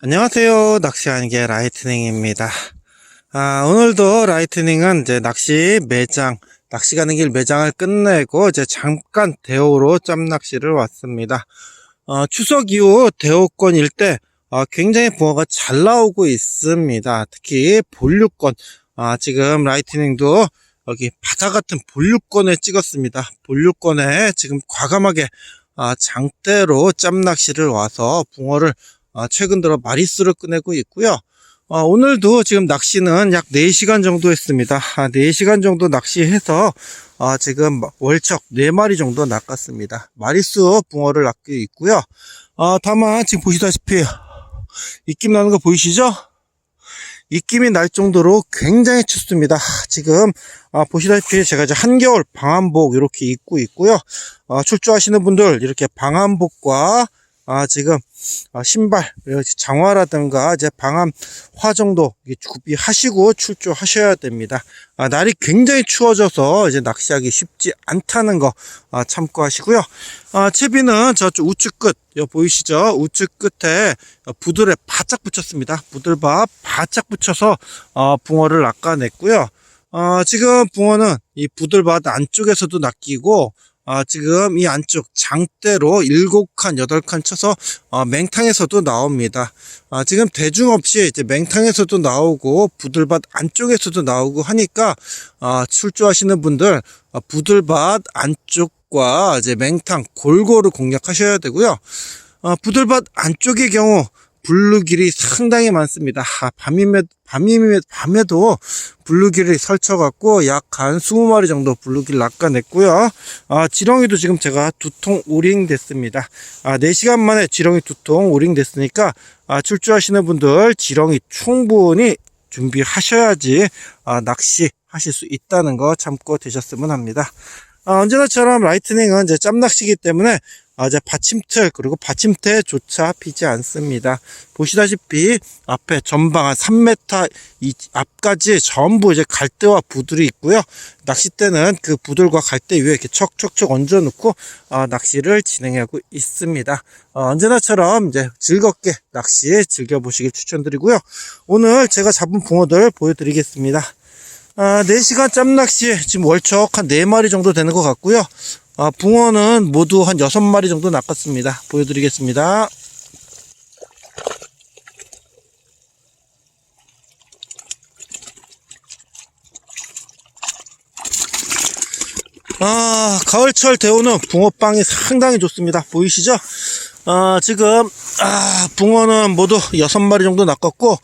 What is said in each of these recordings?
안녕하세요. 낚시하는게 라이트닝입니다. 아, 오늘도 라이트닝은 이제 낚시 매장, 낚시 가는 길 매장을 끝내고 이제 잠깐 대호로 짬낚시를 왔습니다. 어, 추석 이후 대호권 일대 어, 굉장히 붕어가 잘 나오고 있습니다. 특히 본류권, 아, 지금 라이트닝도 여기 바다 같은 본류권에 찍었습니다. 본류권에 지금 과감하게 아, 장대로 짬낚시를 와서 붕어를 아, 최근 들어 마리수를 꺼내고 있고요. 어, 오늘도 지금 낚시는 약 4시간 정도 했습니다. 아, 4시간 정도 낚시해서 아, 지금 월척 4마리 정도 낚았습니다. 마리수 붕어를 낚고 있고요. 아, 다만 지금 보시다시피 입김 나는 거 보이시죠? 입김이 날 정도로 굉장히 춥습니다. 지금 아, 보시다시피 제가 이제 한겨울 방한복 이렇게 입고 있고요. 아, 출조하시는 분들 이렇게 방한복과 아, 지금 아, 신발, 장화라든가 이제 방함화 정도 이게 구비하시고 출조하셔야 됩니다. 아, 날이 굉장히 추워져서 이제 낚시하기 쉽지 않다는 거 아, 참고하시고요. 아, 채비는 저쪽 우측 끝, 보이시죠? 우측 끝에 부들에 바짝 붙였습니다. 부들바 바짝 붙여서 어, 붕어를 낚아냈고요. 어, 지금 붕어는 이 부들밭 안쪽에서도 낚이고 아, 지금 이 안쪽 장대로 7칸, 8칸 쳐서 어, 맹탕에서도 나옵니다. 아, 지금 대중 없이 이제 맹탕에서도 나오고 부들밭 안쪽에서도 나오고 하니까 아, 출조하시는 분들 아, 부들밭 안쪽과 이제 맹탕 골고루 공략하셔야 되고요. 아, 부들밭 안쪽의 경우 블루길이 상당히 많습니다. 아, 밤이면, 밤이면, 밤에도 블루길이 설쳐갖고 약 한 20마리 정도 블루길 낚아냈고요. 아, 지렁이도 지금 제가 두 통 오링 됐습니다. 아, 4시간 만에 지렁이 두 통 오링 됐으니까 아, 출조하시는 분들 지렁이 충분히 준비하셔야지 아, 낚시 하실 수 있다는 거 참고 되셨으면 합니다. 아, 언제나처럼 라이트닝은 이제 짬낚시기 때문에 아, 이제 받침틀 그리고 받침대조차 피지 않습니다. 보시다시피 앞에 전방 한 3m 이 앞까지 전부 이제 갈대와 부들이 있고요. 낚싯대는 그 부들과 갈대 위에 이렇게 척척척 얹어 놓고 아, 낚시를 진행하고 있습니다. 어, 언제나처럼 이제 즐겁게 낚시 즐겨 보시길 추천드리고요. 오늘 제가 잡은 붕어들 보여드리겠습니다. 아, 4시간 짬낚시 지금 월척 한 4마리 정도 되는 것 같고요. 아, 붕어는 모두 한 6마리 정도 낚았습니다. 보여드리겠습니다. 아, 가을철 대우는 붕어빵이 상당히 좋습니다. 보이시죠? 아, 지금, 아, 붕어는 모두 6마리 정도 낚았고,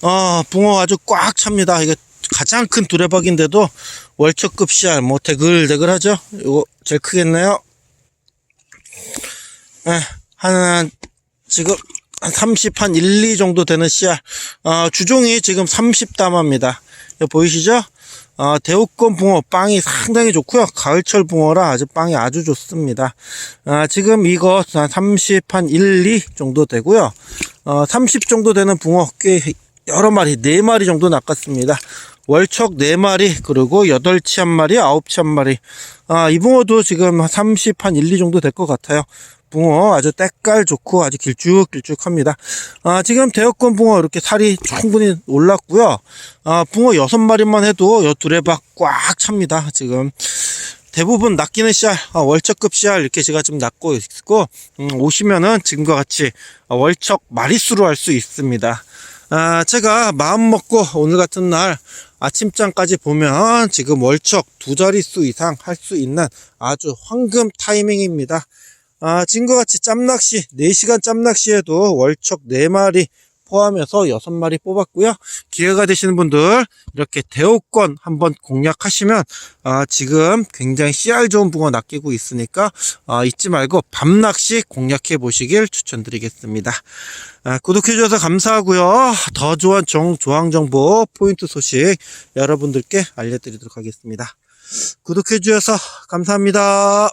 아, 붕어 아주 꽉 찹니다. 이게 가장 큰 두레박인데도 월척급 씨알 뭐 대글대글하죠 이거 제일 크겠네요? 네, 한 지금 한 30, 한 1, 2 정도 되는 씨알 어, 주종이 지금 30담합니다. 보이시죠? 어, 대우권 붕어 빵이 상당히 좋고요. 가을철 붕어라 아주 빵이 아주 좋습니다. 어, 지금 이거 한 30, 한 1, 2 정도 되고요. 어, 30 정도 되는 붕어 꽤 여러 마리, 4마리 정도 낚았습니다. 월척 4마리, 그리고 8치 한 마리, 9치 한 마리. 아, 이 붕어도 지금 30, 한 1, 2 정도 될 것 같아요. 붕어 아주 때깔 좋고 아주 길쭉길쭉합니다. 아, 지금 대여권 붕어 이렇게 살이 충분히 올랐고요. 아, 붕어 6마리만 해도 요 두레 박 꽉 찹니다. 지금. 대부분 낚이는 씨알, 아, 월척급 씨알 이렇게 제가 좀 낚고 있고, 음, 오시면은 지금과 같이 월척 마리수로 할 수 있습니다. 아, 제가 마음 먹고 오늘 같은 날 아침장까지 보면 지금 월척 두 자릿수 이상 할 수 있는 아주 황금 타이밍입니다. 아, 지금과 같이 짬낚시, 4시간 짬낚시에도 월척 4마리 포함해서 6마리 뽑았고요. 기회가 되시는 분들 이렇게 대호권 한번 공략하시면 아, 지금 굉장히 씨알 좋은 붕어 낚이고 있으니까 아, 잊지 말고 밤낚시 공략해 보시길 추천드리겠습니다. 아, 구독해 주셔서 감사하고요. 더 좋은 정, 조항 정보 포인트 소식 여러분들께 알려드리도록 하겠습니다. 구독해 주셔서 감사합니다.